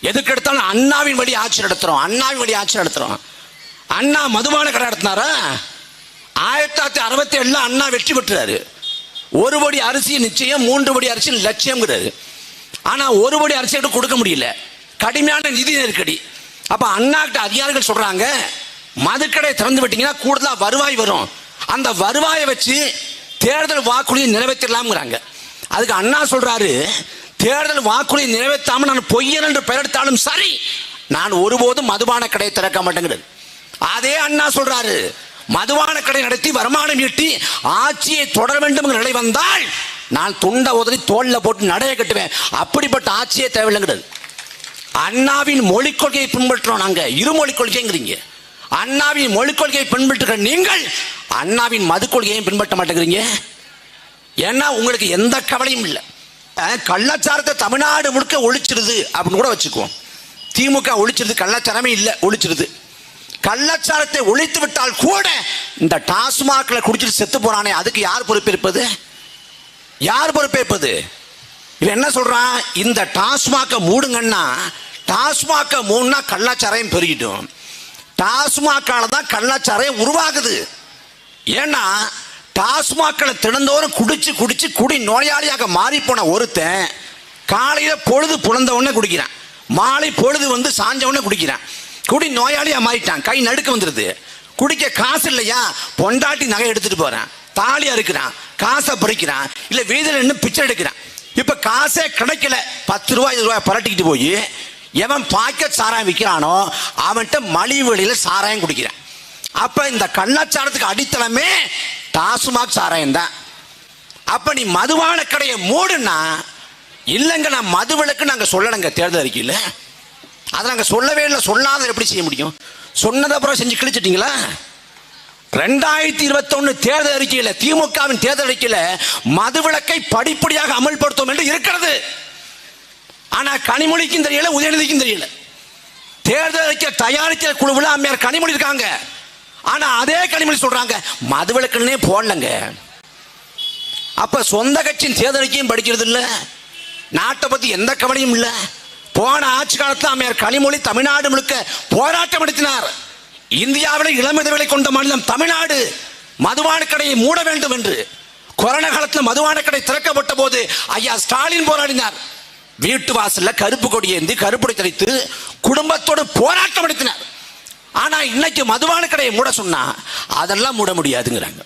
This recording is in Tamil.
எதுக்கு எடுத்தாலும் அண்ணாவின் வழி ஆட்சி நடத்துறோம் அண்ணாவின் வழி ஆட்சி நடத்துறோம். அண்ணா மதுபான கடை நடத்தினாரா? ஆயிரத்தி தொள்ளாயிரத்தி அறுபத்தி ஏழுல அண்ணா வெற்றி பெற்றாரு. ஒரு படி அரிசி நிச்சயம் மூன்று படி அரிசி லட்சியம்ங்கிறாரு. ஆனால் ஒரு படி அரிசி கிட்ட கொடுக்க முடியல. கடுமையான நிதி நெருக்கடி. அப்போ அண்ணா கிட்ட அதிகாரிகள் சொல்கிறாங்க மதுக்கடை திறந்து விட்டீங்கன்னா கூடுதலாக வருவாய் வரும். அந்த வருவாயை வச்சு தேர்தல் வாக்குறுதியை நிறைவேற்றலாம்ங்கிறாங்க அதுக்கு அண்ணா சொல்கிறாரு தேர்தல் வாக்குறுதி நிறைவேற்றாமல் நான் பொய்யன் என்று பெயரெடுத்தாலும் சரி நான் ஒருபோதும் மதுபான கடையை திறக்க மாட்டேங்கிறது. அதே அண்ணா சொல்றாரு மதுபான கடை நடத்தி வருமானம் ஈட்டி ஆட்சியை தொடர வேண்டும் என்ற நிலை வந்தால் நான் துண்ட உதறி தோல்ல போட்டு நடைய கட்டுவேன். அப்படிப்பட்ட ஆட்சியே தேவையில்லைங்கிறது. அண்ணாவின் மொழிக் கொள்கையை பின்பற்றுறோம் நாங்க. இருமொழி கொள்கைங்கிறீங்க. அண்ணாவின் மொழிக் கொள்கையை பின்பற்றுகிற நீங்கள் அண்ணாவின் மது கொள்கையையும் பின்பற்ற மாட்டேங்கிறீங்க. ஏன்னா உங்களுக்கு எந்த கவலையும் இல்லை. கள்ளச்சாரத்தை தமிழ்நாடு முழுக்க ஒழிச்சிருது அப்படின்னு கூட வச்சுக்குவோம் திமுக ஒழிச்சிருது கள்ளச்சாரமே இல்லை ஒழிச்சிருது. கள்ளச்சாரத்தை ஒழித்து விட்டால் கூட இந்த டாஸ்மாக்ல குடிச்சிட்டு செத்து போறானே அதுக்கு யார் பொறுப்பேற்பது? யார் பொறுப்பேற்பது? இவன் என்ன சொல்றான்? இந்த டாஸ்மாக மூடுங்கன்னா டாஸ்மாக மூணுனா கள்ளாச்சாரையும் பெருகிடும். டாஸ்மாக்கால தான் கள்ளாச்சாரையும் உருவாகுது. ஏன்னா டாஸ்மாக்களை தினந்தோறும் குடிச்சு குடிச்சு குடி நோயாளியாக மாறி போன ஒருத்தன் காலையில பொழுது புலந்த உடனே குடிக்கிறான். மாலை பொழுது வந்து சாஞ்ச உடனே குடிக்கிறான். குடி நோயாளியாக மாறிட்டான். கை நடுக்க வந்துடுது குடிக்க காசு இல்லையா? பொண்டாட்டி நகை எடுத்துட்டு போறான். தாலியா இருக்கிறான். காசை பறிக்கிறான். இல்ல வீதியில் நின்று பிச்சை எடுக்கிறான். இப்ப காசே கிடைக்கல. பத்து ரூபாய் இருபது ரூபாய் பரட்டிக்கிட்டு போய் எவன் பாக்கெட் சாராயம் விற்கிறானோ அவன்கிட்ட மலிவு விலையில சாராயம் குடிக்கிறான். அப்ப இந்த கள்ளச்சாரத்துக்கு அடித்தளமே டாஸ்மாக் சாராயம் தான். அப்ப நீ மதுபான கடையை மூடுனா இல்லைங்க நான் மது விளக்கு நாங்கள் சொல்லலைங்க தேர்தல் அறிக்கையில். அதை நாங்கள் சொல்லவே இல்லை சொல்லாத எப்படி செய்ய முடியும்? சொன்னதை அப்புறம் செஞ்சு கிழிச்சிட்டிங்களா? ரெண்டாயிரத்தி இருபத்தொன்னு தேர்தல் அறிக்கையில் திமுகவின் தேர்தல் அறிக்கையில் மது படிப்படியாக அமல்படுத்தும் என்று இருக்கிறது. ஆனால் கனிமொழிக்கும் தெரியல உதயநிதிக்கும் தெரியல. தேர்தல் அறிக்கை தயாரிக்கிற குழுவில் அம்மையார் கனிமொழி இருக்காங்க. ஆனா அதே கனிமொழி சொல்றாங்க மதுவிலக்குன்னே போடலங்க அப்ப சொந்த கட்சியின் தேர்தலுக்கையும் படிக்கிறது இல்லை நாட்டை பத்தி எந்த கவலையும் இல்லை. போன ஆட்சி காலத்தில் அம்மையார் கனிமொழி தமிழ்நாடு முழுக்க போராட்டம் நடத்தினார். இந்தியாவில் இளம் கொண்ட மாநிலம் தமிழ்நாடு. மதுவான கடையை மூட வேண்டும் என்று. கொரோனா காலத்தில் மதுவான கடை திறக்கப்பட்ட போது ஐயா ஸ்டாலின் போராடினார். வீட்டு வாசல்ல கருப்பு கொடி ஏந்தி கருப்புடை தரித்து குடும்பத்தோடு போராட்டம் நடத்தினார். இன்னைக்கு மதுபான கடையை மூட சொன்னா அதெல்லாம் மூட முடியாதுங்கிறாங்க.